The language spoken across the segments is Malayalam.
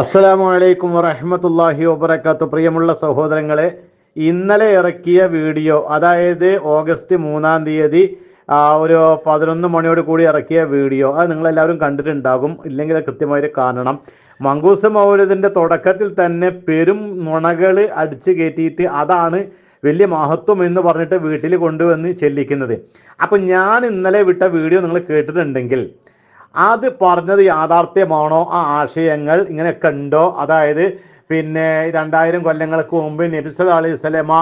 അസ്സലാമു അലൈക്കും വറഹ്മത്തുള്ളാഹി വബർക്കാത്തു പ്രിയമുള്ള സഹോദരങ്ങളെ ഇന്നലെ ഇറക്കിയ വീഡിയോ അതായത് ഓഗസ്റ്റ് മൂന്നാം തീയതി ഒരു പതിനൊന്ന് മണിയോട് കൂടി ഇറക്കിയ വീഡിയോ അത് നിങ്ങൾ എല്ലാവരും കണ്ടിട്ടുണ്ടാകും. ഇല്ലെങ്കിൽ കൃത്യമായിട്ട് കാണണം. മങ്കൂസ് മൗലതിന്റെ തുടക്കത്തിൽ തന്നെ പെരും നുണകൾ അടിച്ചു കയറ്റിയിട്ട് അതാണ് വലിയ മഹത്വം എന്ന് പറഞ്ഞിട്ട് വീട്ടിൽ കൊണ്ടുവന്ന് ചെല്ലിക്കുന്നത്. അപ്പം ഞാൻ ഇന്നലെ വിട്ട വീഡിയോ നിങ്ങൾ കേട്ടിട്ടുണ്ടെങ്കിൽ അത് പറഞ്ഞത് യാഥാർത്ഥ്യമാണോ? ആ ആശയങ്ങൾ ഇങ്ങനെയൊക്കെ ഉണ്ടോ? അതായത് പിന്നെ രണ്ടായിരം കൊല്ലങ്ങൾക്ക് മുമ്പ് നബിസ് അലൈഹി സ്വലമ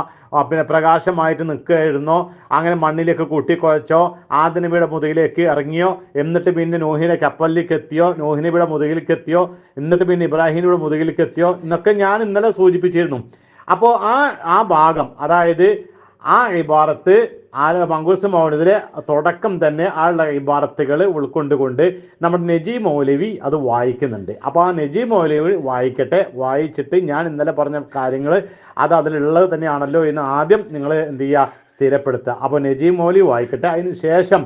പിന്നെ പ്രകാശമായിട്ട് നിൽക്കുകയായിരുന്നു. അങ്ങനെ മണ്ണിലേക്ക് കൂട്ടിക്കുഴച്ചോ ആദിനബിയുടെ മുതുകിലേക്ക് ഇറങ്ങിയോ എന്നിട്ട് പിന്നെ നോഹിനെ കപ്പലിലേക്ക് എത്തിയോ നോഹിനബിയുടെ മുതുകിലേക്ക് എത്തിയോ എന്നിട്ട് പിന്നെ ഇബ്രാഹിമിയുടെ മുതുകിലേക്ക് എത്തിയോ എന്നൊക്കെ ഞാൻ ഇന്നലെ സൂചിപ്പിച്ചിരുന്നു. അപ്പോൾ ആ ആ ഭാഗം അതായത് ആ ഇബാറത്ത് ആ മങ്കൂസ് മൗലിദിലെ തുടക്കം തന്നെ ആളുടെ ഇബാറത്തുകൾ ഉൾക്കൊണ്ടുകൊണ്ട് നമ്മുടെ നജി മൗലവി അത് വായിക്കുന്നുണ്ട്. അപ്പോൾ ആ നജി മൗലവി വായിക്കട്ടെ വായിച്ചിട്ട് ഞാൻ ഇന്നലെ പറഞ്ഞ കാര്യങ്ങൾ അത് അതിലുള്ളത് തന്നെയാണല്ലോ എന്ന് ആദ്യം നിങ്ങൾ എന്ത് ചെയ്യുക സ്ഥിരപ്പെടുത്തുക. അപ്പോൾ നജി മൗലി വായിക്കട്ടെ. അതിന് ശേഷം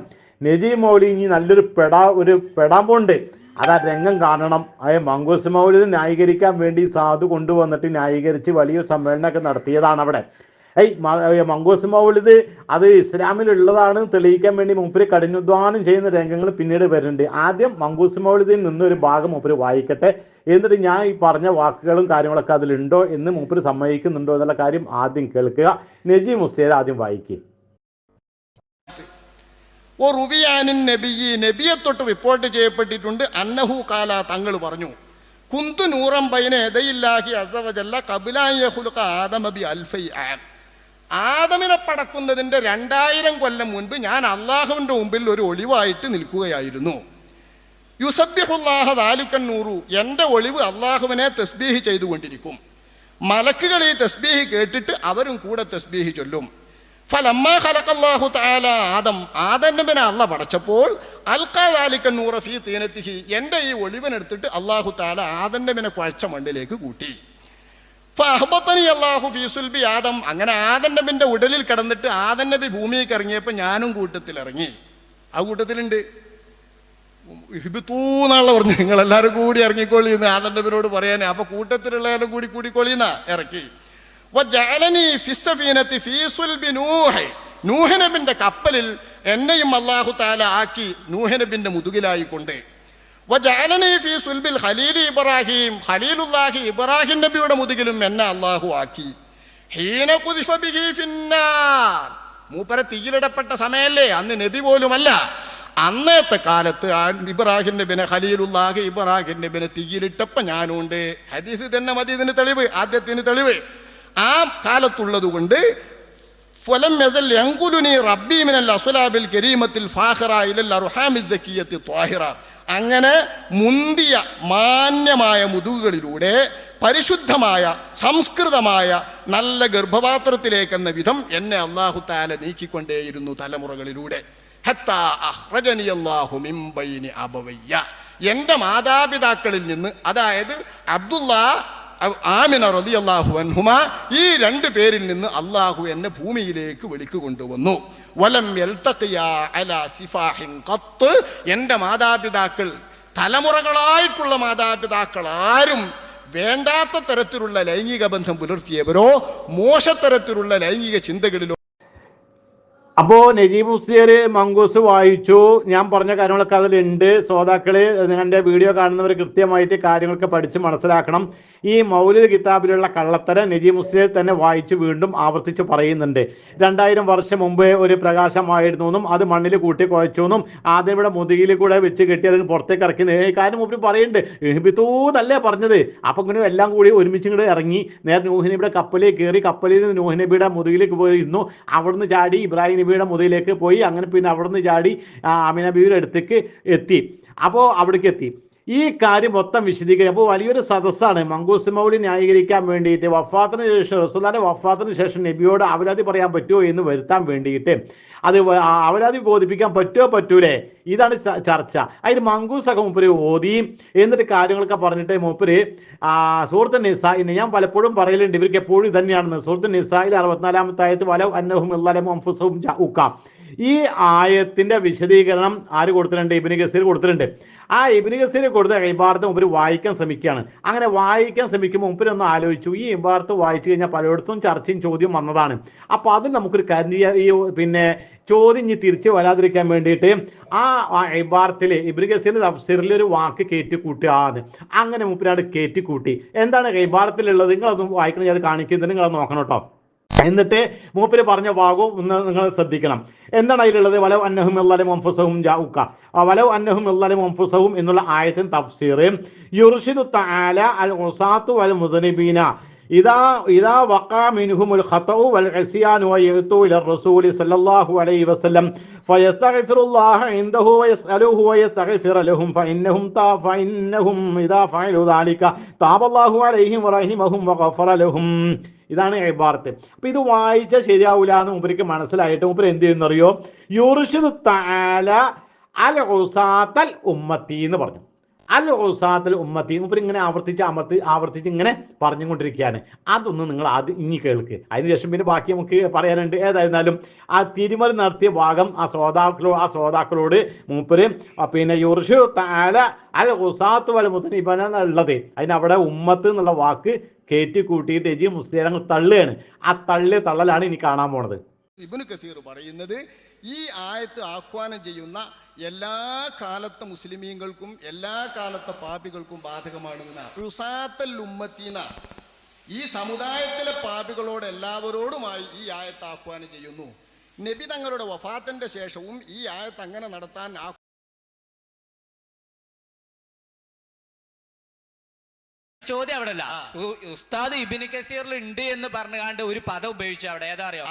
നജി മൗലി ഇനി നല്ലൊരു പെടാ ഒരു പെടാൻ പോണ്ട് അത് ആ രംഗം കാണണം. അതായത് മങ്കൂസ് മൗലിദ് ന്യായീകരിക്കാൻ വേണ്ടി സാധു കൊണ്ടുവന്നിട്ട് ന്യായീകരിച്ച് വലിയ സമ്മേളനമൊക്കെ നടത്തിയതാണ് അവിടെ. ഏയ് മ- ഏ, മങ്കൂസ് മൗലിദ് അത് ഇസ്ലാമിലുള്ളതാണ് തെളിയിക്കാൻ വേണ്ടി മൂപ്പര് കഠിനാധ്വാനം ചെയ്യുന്ന രംഗങ്ങൾ പിന്നീട് വരുന്നുണ്ട്. ആദ്യം മങ്കൂസ് മൗലിദിൽ നിന്ന് ഒരു ഭാഗം മൂപ്പര് വായിക്കട്ടെ. എന്നിട്ട് ഞാൻ ഈ പറഞ്ഞ വാക്കുകളും കാര്യങ്ങളൊക്കെ അതിലുണ്ടോ എന്ന് മൂപ്പര് സമ്മതിക്കുന്നുണ്ടോ എന്നുള്ള കാര്യം ആദ്യം കേൾക്കുക. നജി മുസ്തേർ ആദ്യം വായിക്കുക ഓ റുബിയാനിൻ നബിയി നബിയെ തൊട്ട് റിപ്പോർട്ട് ചെയ്യപ്പെട്ടിട്ടുണ്ട്. അന്നഹു കാല തങ്ങൾ പറഞ്ഞു കുന്തു നൂറം ബൈന എതയില്ലാഹി അസവജല്ല കബിലാഹുലുക ആദമബി അൽഫൈ ആം ആദമിനെ പടക്കുന്നതിന്റെ രണ്ടായിരം കൊല്ലം മുൻപ് ഞാൻ അള്ളാഹുവിന്റെ മുമ്പിൽ ഒരു ഒളിവായിട്ട് നിൽക്കുകയായിരുന്നു. യുസബ്യഹുല്ലാഹ ദാലുക്കൻ നൂറു. എന്റെ ഒളിവ് അള്ളാഹുവിനെ തസ്ബീഹ് ചെയ്തുകൊണ്ടിരിക്കും. മലക്കുകൾ ഈ തസ്ബീഹ് കേട്ടിട്ട് അവരും കൂടെ തസ്ബീഹ് ചൊല്ലും. ഫലമ്മ ഖലഖല്ലാഹു തആല ആദം. ആദന്നബിനെ അള്ള പടച്ചപ്പോൾ അൽക്കാലിക്കൻ നൂറ ഫീ തീനത്തിഹി. എന്റെ ഈ ഒളിവനെടുത്തിട്ട് അള്ളാഹു താല ആദന്നബിനെ കുഴച്ച മണ്ണിലേക്ക് കൂട്ടി. ഫഹബത്തനി അള്ളാഹു ഫീസുൽബി ആദം അങ്ങനെ ആദൻ നബിന്റെ ഉടലിൽ കിടന്നിട്ട് ആദൻ നബി ഭൂമിയിലേക്ക് ഇറങ്ങിയപ്പോൾ ഞാനും കൂട്ടത്തിൽ ഇറങ്ങി. ആ കൂട്ടത്തിലുണ്ട്. ഹിബിത്തൂന്നാളെ പറഞ്ഞു നിങ്ങൾ എല്ലാവരും കൂടി ഇറങ്ങിക്കോളി എന്ന് ആദന്നബിനോട് പറയാനേ. അപ്പൊ കൂട്ടത്തിലുള്ളവരും കൂടി കൂടിക്കോളിന്ന ഇറക്കി. നൂഹനബിന്റെ കപ്പലിൽ എന്നെയും അള്ളാഹു താല ആക്കി നൂഹനബിന്റെ മുതുകിലായിക്കൊണ്ട് വജഅലനി ഫീ സുൽബിൽ ഖലീൽ ഇബ്രാഹിം. ഖലീലുല്ലാഹി ഇബ്രാഹിം നബിയുടെ മുതുകിലും എന്നെ അല്ലാഹു ആക്കി. ഹീന കുദിഫ ബിഹി ഫിന്നാർ. മൂപ്പരെ തീയിലിടപ്പെട്ട സമയല്ലേ? അന്ന് നബി പോലുമല്ല. അന്നത്തെ കാലത്ത് ഇബ്രാഹിം നബിനെ ഖലീലുല്ലാഹി ഇബ്രാഹിം നബിനെ തീയിലിട്ടപ്പോ ഞാനുണ്ട്. ഹദീസ് തന്നെ മതി ഇതിന് തെളിവ് ആദ്യത്തിന് തെളിവ്. ആ കാലത്തുള്ളത് കൊണ്ട് ഫലം യസൽ യങ്കുലുനി റബ്ബി മിനൽ അസ്വലാബിൽ കരീമത്തിൽ ഫാഹിറ ഇലൽ സക്കിയത്തി ത്വാഹിറ. അങ്ങനെ മുന്തിയ മാന്യമായ മുതുകുകളിലൂടെ പരിശുദ്ധമായ സംസ്കൃതമായ നല്ല ഗർഭപാത്രത്തിലേക്കെന്ന വിധം എന്നെ അള്ളാഹു താല നീക്കിക്കൊണ്ടേയിരുന്നു തലമുറകളിലൂടെ. എന്റെ മാതാപിതാക്കളിൽ നിന്ന് അതായത് അബ്ദുള്ള ആമിന റതി അള്ളാഹു അൻഹുമ ഈ രണ്ട് പേരിൽ നിന്ന് അള്ളാഹു എന്നെ ഭൂമിയിലേക്ക് വിളിക്കു കൊണ്ടുവന്നു. വലം അലാ സിഫാഹിൻ ഖത്ത്. എന്റെ മാതാപിതാക്കൾ തലമുറകളായിട്ടുള്ള മാതാപിതാക്കൾ ആരും വേണ്ടാത്ത തരത്തിലുള്ള ലൈംഗിക ബന്ധം പുലർത്തിയവരോ മോശത്തരത്തിലുള്ള ലൈംഗിക ചിന്തകളിലോ അപ്പോ നജീബ് മുസ്ലിയർ മങ്കൂസ് വായിച്ചു. ഞാൻ പറഞ്ഞ കാര്യങ്ങളൊക്കെ അതിലുണ്ട്. ശ്രോതാക്കൾ എന്റെ വീഡിയോ കാണുന്നവർ കൃത്യമായിട്ട് കാര്യങ്ങളൊക്കെ പഠിച്ച് മനസ്സിലാക്കണം. ഈ മൗലിക കിതാബിലുള്ള കള്ളത്തരം നജീബ് മുസ്ലിയർ തന്നെ വായിച്ച് വീണ്ടും ആവർത്തിച്ച് പറയുന്നുണ്ട്. രണ്ടായിരം വർഷം മുമ്പ് ഒരു പ്രകാശമായിരുന്നു എന്നും അത് മണ്ണിൽ കൂട്ടി കുഴച്ചു എന്നും ആദ്യം ഇവിടെ മുതുകിൽ കൂടെ വെച്ച് കെട്ടി അതിന് പുറത്തേക്ക് ഇറക്കി കാര്യം മുമ്പിൽ പറയുന്നുണ്ട് ഇഹിബിത്തൂന്നല്ലേ പറഞ്ഞത്? അപ്പൊ ഇങ്ങനെ എല്ലാം കൂടി ഒരുമിച്ച് ഇങ്ങോട്ട് ഇറങ്ങി. നേരെ നൂഹിനബിയുടെ കപ്പലിൽ കയറി കപ്പലിൽ നിന്ന് നൂഹിനബിയുടെ മുതുകിലേക്ക് പോയിരുന്നു. അവിടുന്ന് ചാടി ഇബ്രാഹിം നബിയുടെ മുതുകിലേക്ക് പോയി അങ്ങനെ പിന്നെ അവിടുന്ന് ചാടി അമിന ബീവിയുടെ അടുത്തേക്ക് എത്തി. അപ്പോൾ അവിടേക്ക് എത്തി. ഈ കാര്യം മൊത്തം വിശദീകരിക്കും. അപ്പോൾ വലിയൊരു സദസ്സാണ്. മങ്കൂസ് മൗലി ന്യായീകരിക്കാൻ വേണ്ടിയിട്ട് വഫാത്തിന് ശേഷം റസുല്ലാന്റെ വഫാത്തിന് ശേഷം നബിയോട് അവരാതി പറയാൻ പറ്റുമോ എന്ന് വരുത്താൻ വേണ്ടിയിട്ട്. അത് അവരാതി ബോധിപ്പിക്കാൻ പറ്റുമോ പറ്റൂലേ? ഇതാണ് ചർച്ച. അതിന് മങ്കൂസൊക്കെ മൂപ്പര് ഓതി എന്നിട്ട് കാര്യങ്ങളൊക്കെ പറഞ്ഞിട്ട് മൂപ്പര് ആ സൂറത്ത് നിസായിന് ഞാൻ പലപ്പോഴും പറയലുണ്ട്. ഇവർക്ക് എപ്പോഴും ഇതന്നെയാണെന്ന്. തന്നെയാണെന്ന് സൂറത്ത് നിസായിൽ അറുപത്തിനാലാമത്തെ ആയത്ത് വല അന്നഹും ഇല്ലലം അംഫുസഹും ജാഊക്കാം ഈ ആയത്തിന്റെ വിശദീകരണം ആര് കൊടുത്തിട്ടുണ്ട്? ഇബിന് ഗസീർ കൊടുത്തിട്ടുണ്ട്. ആ ഇബിന് ഗസീർ കൊടുത്ത ഇബാർത്ത് മുമ്പ് വായിക്കാൻ ശ്രമിക്കുകയാണ്. അങ്ങനെ വായിക്കാൻ ശ്രമിക്കുമ്പോൾ മുമ്പിൽ ഒന്ന് ആലോചിച്ചു. ഈ ഇബാർത്ത് വായിച്ചു കഴിഞ്ഞാൽ പലയിടത്തും ചർച്ചയും ചോദ്യം വന്നതാണ്. അപ്പോൾ അത് നമുക്കൊരു കാര്യം ഈ പിന്നെ ചോദ്യം ഇനി തിരിച്ച് വരാതിരിക്കാൻ വേണ്ടിയിട്ട് ആ ഇബാർത്തിൽ ഇബ്രി ഗസീറിന്റെ തഫ്സീറിൽ ഒരു വാക്ക് കയറ്റി കൂട്ടുകയാണ് അങ്ങനെ മുമ്പിനാട് കയറ്റി കൂട്ടി. എന്താണ് ഇബാർത്തിലുള്ളത്? നിങ്ങളതൊന്ന് വായിക്കണം ഞാൻ അത് കാണിക്കുന്നത് നിങ്ങളത് നോക്കണം കേട്ടോ. എന്നിട്ട് മൂപ്പര് പറഞ്ഞ ഭാഗവും ഒന്ന് നിങ്ങൾ ശ്രദ്ധിക്കണം. എന്താണ് അതിലുള്ളത്? വലവ് അന്നഹും എല്ലാലും മൊംഫുസഹും ജാവുക്ക വലവ് അന്നഹും എല്ലാലും മൊംഫുസഹും എന്നുള്ള ആയത്തിന് തഫ്സീർ. യുർഷിദു താല അൽ ഉസാത്തു വൽ മുസനിബീന ഇദാ ഇദാ വഖാ മിൻഹും ഖതഉ വൽ ഇസ്യാനു വയഅതു ഇല റസൂലി സല്ലല്ലാഹു അലൈഹി വസല്ലം. ഫയസ്തഗ്ഫിറുല്ലാഹ ഇൻദഹു വ വയസ്തഗ്ഫിർ ലഹും ഫഇന്നഹും താ ഫഇന്നഹും ഇദാ ഫഅലു ദാലിക. താബ അല്ലാഹു അലൈഹിം വറഹിമഹും വഗഫറ ലഹും. ഇതാണ് ഇബാർത്ത് അപ്പൊ ഇത് വായിച്ചാൽ ശരിയാവില്ല എന്ന് മൂപ്പർക്ക് മനസ്സിലായിട്ട് മൂപ്പർ എന്ത് ചെയ്യുന്നറിയോ യുർഷിദു തആല അൽ ഉസാത്തൽ ഉമ്മത്തി എന്ന് പറഞ്ഞു. അൽ ഉസാത്തൽ ഉമ്മത്തി മൂപ്പർ ഇങ്ങനെ ആവർത്തിച്ച് അമർത്തി ആവർത്തിച്ച് ഇങ്ങനെ പറഞ്ഞുകൊണ്ടിരിക്കുകയാണ്. അതൊന്ന് നിങ്ങൾ ആദ്യം ഇനി കേൾക്ക്. അതിനുശേഷം പിന്നെ ബാക്കി നമുക്ക് പറയാനുണ്ട്. ഏതായിരുന്നാലും ആ തിരുമറി നടത്തിയ ഭാഗം ആ ശ്രോതാക്കളോ ആ ശ്രോതാക്കളോട് മൂപ്പര് പിന്നെ യുർഷു താല അൽ ഉസാത്ത് വൽ മുത്തനിബന എന്നുള്ളത് അതിനവിടെ ഉമ്മത്ത് എന്നുള്ള വാക്ക് കയറ്റി കൂട്ടിയിട്ട് എജി മുസ്ലിം തള്ളുകയാണ്. ആ തള്ളിയ തള്ളലാണ് ഇനി കാണാൻ പോണത്. ഇബ്നു കസീർ പറയുന്നത് ഈ ആയത്ത് ആഹ്വാനം ചെയ്യുന്ന എല്ലാ കാലത്തെ മുസ്ലിമീങ്ങൾക്കും എല്ലാ കാലത്തെ പാപികൾക്കും ബാധകമാണ് ഈ സമുദായത്തിലെ പാപികളോട് എല്ലാവരോടുമായി ഈ ആയത്ത് ആഹ്വാനം ചെയ്യുന്നു. നബി തങ്ങളുടെ വഫാത്തിന്റെ ശേഷവും ഈ ആയത്ത് അങ്ങനെ നടത്താൻ ചോദ്യം അവിടെ അല്ല ഉസ്താദ് ഇബിന് കസീറിൽ ഉണ്ട് എന്ന് പറഞ്ഞുകൊണ്ട് ഒരു പദം ഉപയോഗിച്ചു അവിടെ. ഏതാ അറിയോ?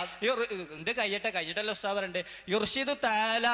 എന്റെ കയ്യട്ടെ കയ്യട്ടല്ല ഉസ്താദ് പറയണ്ട്. യുർഷിദ് താല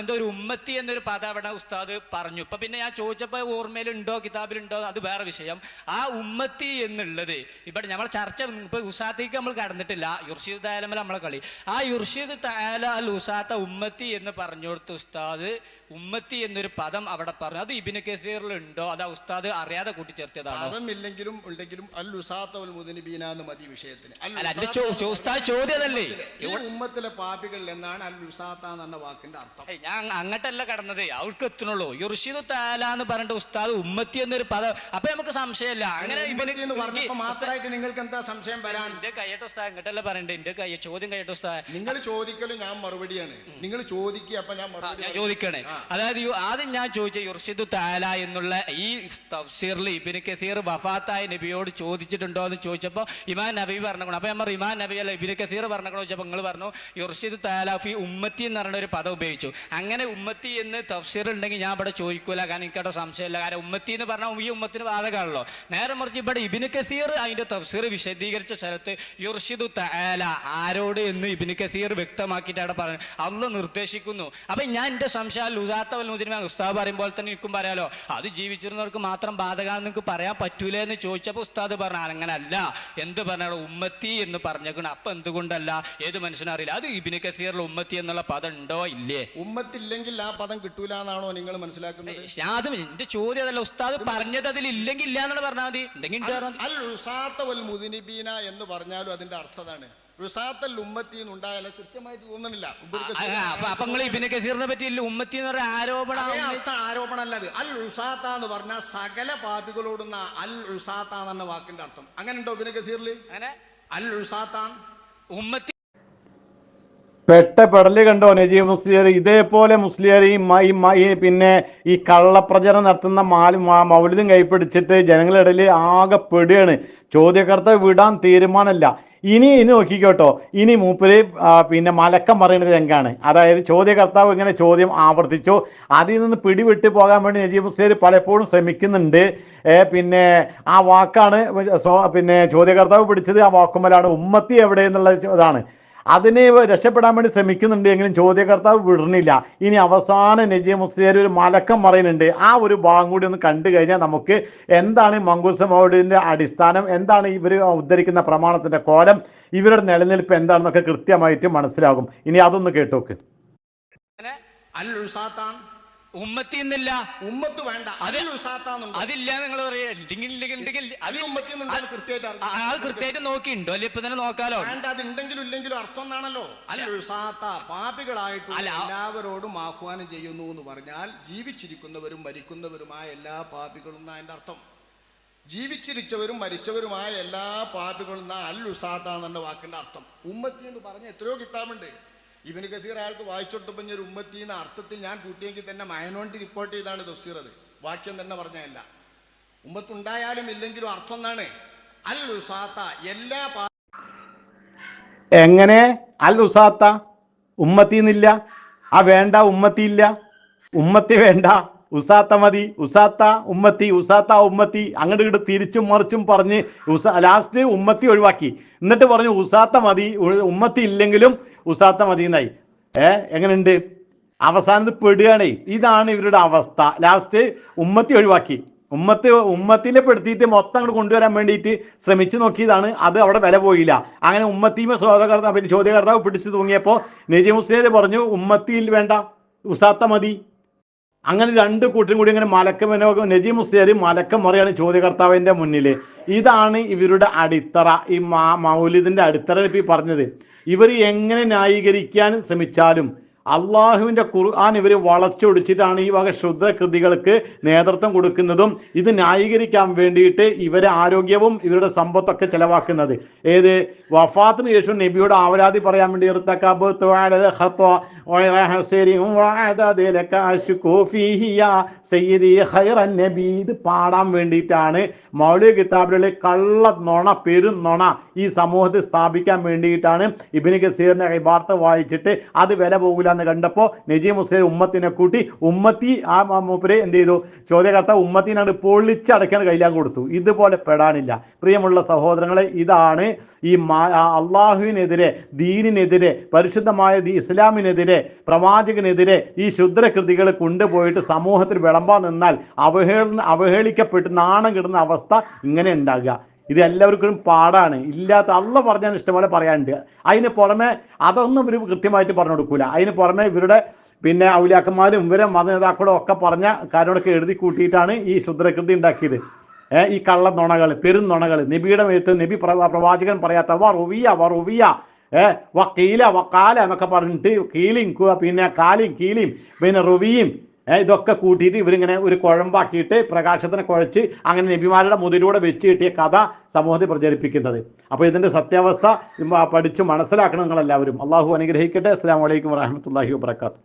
എന്തോ ഒരു ഉമ്മത്തി എന്നൊരു പദം അവിടെ ഉസ്താദ് പറഞ്ഞു. ഇപ്പൊ പിന്നെ ഞാൻ ചോദിച്ചപ്പോ ഓർമ്മയിലുണ്ടോ കിതാബിലുണ്ടോ? അത് വേറെ വിഷയം. ആ ഉമ്മത്തി എന്നുള്ളത് ഇവിടെ നമ്മൾ ചർച്ച ഇപ്പൊ ഉസാത്തേക്ക് നമ്മൾ കടന്നിട്ടില്ല. യുർഷിദ് താലമല നമ്മളെ കളി. ആ യുർഷിദ് താല അൽ ഉസാത്ത ഉമ്മത്തി എന്ന് പറഞ്ഞു കൊടുത്ത ഉസ്താദ് ഉമ്മത്തി എന്നൊരു പദം അവിടെ പറഞ്ഞു. അത് ഇബിന് കസീറിൽ ഉണ്ടോ അതാ ഉസ്താദ് അറിയാതെ കൂട്ടിച്ചേർത്തിയതാണോ? പദമില്ലെങ്കിലും ഉണ്ടെങ്കിലും അൽ ഉസാത്തവൽ മുദനിബീന എന്ന് മതി വിഷയത്തിന്. അൽ അല്ല എന്റെ ഉസാത്ത ചോ- ഉസ്താദ് ചോദ്യം അതല്ലേ ഈ ഉമ്മത്തിലെ പാപികൾ എന്നാണ് അൽ ഉസാത്ത എന്ന വാക്കിന്റെ അർത്ഥം. ഞാൻ അങ്ങട്ടല്ല കടന്നത്. അവർക്ക് എത്തണുള്ളൂ യുർഷിദ് താല എന്ന് പറഞ്ഞിട്ട് ഉസ്താദ് ഉമ്മത്തി എന്നൊരു പദം അപ്പൊ നമുക്ക് സംശയമല്ല. അങ്ങനെ എന്ന് പറഞ്ഞപ്പോ എനിക്ക് നിങ്ങൾക്ക് എന്താ സംശയം വരാൻ? എന്റെ കയ്യട്ട ഉസ്താദ് അങ്ങട്ടല്ല പറയണ്ടേ? എന്റെ കയ്യ ചോദ്യം കയ്യട്ട ഉസ്താദ്. നിങ്ങൾ ചോദിക്കലും ഞാൻ മറുപടിയാണ്. നിങ്ങൾ ചോദിക്കുക അപ്പൊ ഞാൻ ഞാൻ ചോദിക്കണേ. അതായത് ആദ്യം ഞാൻ ചോദിച്ച യുർഷിദു താല എന്നുള്ള ഈ തഫ്സീറിൽ ഇബിന് കസീർ വഫാത്തായ നബിയോട് ചോദിച്ചിട്ടുണ്ടോ എന്ന് ചോദിച്ചപ്പോൾ ഇമാൻ നബി പറഞ്ഞു അപ്പോൾ നമ്മൾ ഇമാൻ നബി അല്ല ഇബിന് കസീർ പറഞ്ഞു ചോദിച്ചപ്പോൾ നിങ്ങൾ പറഞ്ഞു യുർഷിദ് തലാഫി ഉമ്മത്തി എന്ന് പറഞ്ഞ ഒരു പദം ഉപയോഗിച്ചു. അങ്ങനെ ഉമ്മത്തി എന്ന് തഫ്സീർ ഉണ്ടെങ്കിൽ ഞാൻ ഇവിടെ ചോദിക്കൂല കാരണം എനിക്കവിടെ സംശയമില്ല. കാരണം ഉമ്മത്തി എന്ന് പറഞ്ഞാൽ ഈ ഉമ്മത്തിന് വാദകാണല്ലോ നേരെ മറിച്ച് ഇവിടെ ഇബിന് കസീർ അതിന്റെ തഫ്സീർ വിശദീകരിച്ച സ്ഥലത്ത് യുർഷിദു താല ആരോട് എന്ന് ഇബിന് കസീർ വ്യക്തമാക്കിയിട്ട് അവിടെ പറഞ്ഞു. അള്ള നിർദ്ദേശിക്കുന്നു. അപ്പൊ ഞാൻ എന്റെ സംശയം ലുസാത്ത വല്ലൂസിന് ഉസ്താവ് പറയുമ്പോൾ തന്നെ എനിക്കും പറയാലോ അത് ജീവിച്ചിരുന്നവർക്ക് മാത്രം ബാധകാണെന്ന് നിങ്ങൾക്ക് പറയാൻ പറ്റൂല എന്ന് ചോദിച്ചപ്പോൾ ഉസ്താദ് പറഞ്ഞു അങ്ങനല്ല. എന്ത് പറഞ്ഞാൽ ഉമ്മത്തി എന്ന് പറഞ്ഞേക്കണം. അപ്പൊ എന്തുകൊണ്ടല്ല? ഏത് മനുഷ്യനും അറിയില്ല. അത് ഇബിന് കസീറിൽ ഉമ്മത്തി എന്നുള്ള പദം ഉണ്ടോ ഇല്ലേ? ഉമ്മത്തില്ലെങ്കിൽ ആ പദം കിട്ടൂല എന്നാണോ നിങ്ങൾ മനസ്സിലാക്കുന്നത്? അത് എന്റെ ചോദ്യം അതല്ല. ഉസ്താദ് പറഞ്ഞത് അതിൽ ഇല്ലെങ്കിൽ ഇല്ല എന്നാണ് പറഞ്ഞാൽ മതി. എന്തെങ്കിലും എന്ന് പറഞ്ഞാലും അതിന്റെ അർത്ഥതാണ് റുസാത്തൽ ഉമ്മത്തി എന്നുണ്ടായാൽ കൃത്യമായിട്ട് തോന്നുന്നില്ല. അപ്പൊ നിങ്ങൾ ഇബിന് കസീറിനെ പറ്റി ഉമ്മത്തി എന്ന് പറയുന്ന ആരോപണം അത് അൽ ഉസാത്ത എന്ന് പറഞ്ഞാൽ സകല പാപികളോടുന്ന അൽ ഉസാത്ത എന്ന വാക്കിന്റെ അർത്ഥം. അങ്ങനെ ഉണ്ടോ ഇബിന് ഗസീറിൽ അങ്ങനെ. അൽ ഉസാത്താൻ ഉമ്മത്തി പെട്ട പെടൽ കണ്ടോ നജീബ് മുസ്ലിയർ? ഇതേപോലെ മുസ്ലിയാർ ഈ മൈ ഈ പിന്നെ ഈ കള്ളപ്രചരണം നടത്തുന്ന മാൽ മൗലിതും മൗലിദും കൈപ്പിടിച്ചിട്ട് ജനങ്ങളുടെ ഇടയിൽ ആകെ പെടുകയാണ്. ചോദ്യകർത്ത വിടാൻ തീരുമാനമല്ല. ഇനി ഇനി നോക്കിക്കോട്ടോ. ഇനി മൂപ്പര് പിന്നെ മലക്കം പറയുന്നത് രംഗാണ് അതായത് ചോദ്യകർത്താവ് ഇങ്ങനെ ചോദ്യം ആവർത്തിച്ചു. അതിൽ നിന്ന് പിടിവിട്ട് പോകാൻ വേണ്ടി നജീബ് ഹുസൈൻ പലപ്പോഴും ശ്രമിക്കുന്നുണ്ട്. പിന്നെ ആ വാക്കാണ് പിന്നെ ചോദ്യകർത്താവ് പിടിച്ചത് ആ വാക്കുമലാണ് ഉമ്മത്തി എവിടെ എന്നുള്ള ഇതാണ്. അതിനെ രക്ഷപ്പെടാൻ വേണ്ടി ശ്രമിക്കുന്നുണ്ട് എങ്കിലും ചോദ്യകർത്താവ് വിടുന്നില്ല ഇനി അവസാന നജീബ് മുസ്ലിയാർ ഒരു മലക്കം പറയുന്നുണ്ട്. ആ ഒരു ഭാഗം കൂടി ഒന്ന് കണ്ടു കഴിഞ്ഞാൽ നമുക്ക് എന്താണ് മങ്കൂസ് മൗഡിന്റെ അടിസ്ഥാനം? എന്താണ് ഇവർ ഉദ്ധരിക്കുന്ന പ്രമാണത്തിന്റെ കോലം? ഇവരുടെ നിലനിൽപ്പ് എന്താണെന്നൊക്കെ കൃത്യമായിട്ട് മനസ്സിലാകും. ഇനി അതൊന്ന് കേട്ടോക്ക്. അൽ ഉമ്മത്തി എന്നില്ല ഉമ്മത്ത് വേണ്ട അതിൽ അതില്ല നിങ്ങൾ അത് കൃത്യമായിട്ട് നോക്കിണ്ടോ അല്ലെ ഇപ്പൊ തന്നെ നോക്കാലോ? വേണ്ട അത് ഉണ്ടെങ്കിലും ഇല്ലെങ്കിലും അർത്ഥം എന്നാണല്ലോ അൽ ഉസാത്ത പാപികളായിട്ടുള്ള എല്ലാവരോടും ആഹ്വാനം ചെയ്യുന്നു എന്ന് പറഞ്ഞാൽ ജീവിച്ചിരിക്കുന്നവരും മരിക്കുന്നവരുമായ എല്ലാ പാപികളും എന്നാ അതിന്റെ അർത്ഥം. ജീവിച്ചിരിച്ചവരും മരിച്ചവരുമായ എല്ലാ പാപികളും എന്നാ അൽ ഉസാത്ത എന്ന വാക്കിന്റെ അർത്ഥം. ഉമ്മത്തി എന്ന് പറഞ്ഞ എത്രയോ കിതാബുണ്ട്. ഇവന് കസീർ അയാൾക്ക് വായിച്ചോട്ടപ്പം ഞാൻ ഉമ്മത്തി എന്ന അർത്ഥത്തിൽ ഞാൻ കൂട്ടിയെങ്കിൽ തന്നെ മയനോണ്ടി റിപ്പോർട്ട് ചെയ്താണ് തഫ്സീർ അത്. വാക്യം തന്നെ പറഞ്ഞല്ല ഉമ്മത്തുണ്ടായാലും ഇല്ലെങ്കിലും അർത്ഥം എന്നാണ് അൽ ഉസാത്ത എല്ലാ എങ്ങനെ? അൽ ഉസാത്ത ഉമ്മത്തിന്നില്ല. ആ വേണ്ട ഉമ്മത്തി ഇല്ല ഉമ്മത്തി വേണ്ട ഉസാത്ത മതി. ഉസാത്ത ഉമ്മത്തി ഉസാത്ത ഉമ്മത്തി. അങ്ങോട്ട് ഇങ്ങോട്ട് തിരിച്ചും മറിച്ചും പറഞ്ഞ് ലാസ്റ്റ് ഉമ്മത്തി ഒഴിവാക്കി. എന്നിട്ട് പറഞ്ഞു ഉസാത്ത മതി ഉമ്മത്തി ഇല്ലെങ്കിലും ഉസാത്ത മതി എന്നായി ഏ എങ്ങനെയുണ്ട്? അവസാനത്ത് പെടുകയാണേ. ഇതാണ് ഇവരുടെ അവസ്ഥ. ലാസ്റ്റ് ഉമ്മത്തി ഒഴിവാക്കി. ഉമ്മത്ത് ഉമ്മത്തിനെ പെടുത്തിയിട്ട് മൊത്തം അങ്ങോട്ട് കൊണ്ടുവരാൻ വേണ്ടിയിട്ട് ശ്രമിച്ചു നോക്കിയതാണ്. അത് അവിടെ വില പോയില്ല. അങ്ങനെ ഉമ്മത്തീമ ചോദ്യകർത്താവ് പിന്നെ ചോദ്യകർത്താവ് പിടിച്ചു തൂങ്ങിയപ്പോൾ നജി പറഞ്ഞു ഉമ്മത്തിയിൽ വേണ്ട ഉസാത്ത മതി. അങ്ങനെ രണ്ട് കൂട്ടരും കൂടി ഇങ്ങനെ മലക്കം നജീം മുസ്ലിയാർ മലക്കം മറിയാണ് ചോദ്യകർത്താവിന്റെ മുന്നിൽ ഇതാണ് ഇവരുടെ അടിത്തറ. ഈ മാ മൗലിദിന്റെ അടിത്തറ ഇപ്പോൾ പറഞ്ഞത്. ഇവർ എങ്ങനെ ന്യായീകരിക്കാൻ ശ്രമിച്ചാലും അള്ളാഹുവിന്റെ ഖുർആൻ ഇവർ വളച്ചൊടിച്ചിട്ടാണ് ഈ വക ക്ഷുദ്രകൃതികൾക്ക് നേതൃത്വം കൊടുക്കുന്നതും ഇത് ന്യായീകരിക്കാൻ വേണ്ടിയിട്ട് ഇവരെ ആരോഗ്യവും ഇവരുടെ സമ്പത്തൊക്കെ ചെലവാക്കുന്നത്. ഏത്? വഫാത്തിന് ശേഷം നബിയോട് ആവരാതി പറയാൻ വേണ്ടി ഇത് പാടാൻ വേണ്ടിയിട്ടാണ്. മൗലിക കിതാബിലെ കള്ള നുണ പെരും നുണ ഈ സമൂഹത്തിൽ സ്ഥാപിക്കാൻ വേണ്ടിയിട്ടാണ് ഇബിന് കസീറിന്റെ ഇബാർത്ത വായിച്ചിട്ട് അത് വില പോകില്ല എന്ന് കണ്ടപ്പോൾ നജീം ഹുസൈൻ ഉമ്മത്തിനെ കൂട്ടി ഉമ്മത്തി ആ മൂപ്പര് എന്ത് ചെയ്തു? ചോദ്യകർത്ത ഉമ്മത്തിനാണ് പൊളിച്ചടക്കാൻ കയ്യിലാൻ കൊടുത്തു. ഇതുപോലെ പെടാനില്ല. പ്രിയമുള്ള സഹോദരങ്ങളെ ഇതാണ് ഈ അള്ളാഹുവിനെതിരെ ദീനിനെതിരെ പരിശുദ്ധമായ ഇസ്ലാമിനെതിരെ പ്രവാചകനെതിരെ ഈ ശുദ്രകൃതികൾ കൊണ്ടുപോയിട്ട് സമൂഹത്തിൽ വിളമ്പാൻ നിന്നാൽ അവഹേളന അവഹേളിക്കപ്പെട്ട് നാണം കിടുന്ന അവസ്ഥ ഇങ്ങനെ ഉണ്ടാകുക. ഇത് എല്ലാവർക്കും പാടാണ്. ഇല്ലാത്ത അള്ള പറഞ്ഞാൽ ഇഷ്ടംപോലെ പറയാനുണ്ട്. അതിന് പുറമെ അതൊന്നും ഇവർ കൃത്യമായിട്ട് പറഞ്ഞു കൊടുക്കൂല. അതിന് പുറമെ ഇവരുടെ പിന്നെ ഔലിയാക്കന്മാരും ഇവരെ മതനേതാക്കളും ഒക്കെ പറഞ്ഞ കാര്യങ്ങളൊക്കെ എഴുതി കൂട്ടിയിട്ടാണ് ഈ ശുദ്രകൃതി ഉണ്ടാക്കിയത്. ഈ കള്ള നുണകൾ പെരും നുണകൾ നബിയുടെ മേത്ത് നബി പ്രവാചകൻ പറയാത്ത വ റുവിയ വ റുവിയ ഏ വ കീല വ കാല എന്നൊക്കെ പറഞ്ഞിട്ട് കീലിയും പിന്നെ കാലിയും കീലിയും പിന്നെ റുവിയും ഇതൊക്കെ കൂട്ടിയിട്ട് ഇവരിങ്ങനെ ഒരു കുഴമ്പാക്കിയിട്ട് പ്രകാശത്തിനെ കുഴച്ച് അങ്ങനെ നബിമാരുടെ മുതിലൂടെ വെച്ച് കിട്ടിയ കഥ സമൂഹത്തിൽ പ്രചരിപ്പിക്കുന്നത്. അപ്പോൾ ഇതിന്റെ സത്യാവസ്ഥ പഠിച്ച് മനസ്സിലാക്കണം നിങ്ങളെല്ലാവരും. അള്ളാഹു അനുഗ്രഹിക്കട്ടെ. അസ്സാം വലൈക്കും വാഹമത്തല്ലാഹി വാബർക്കാത്തു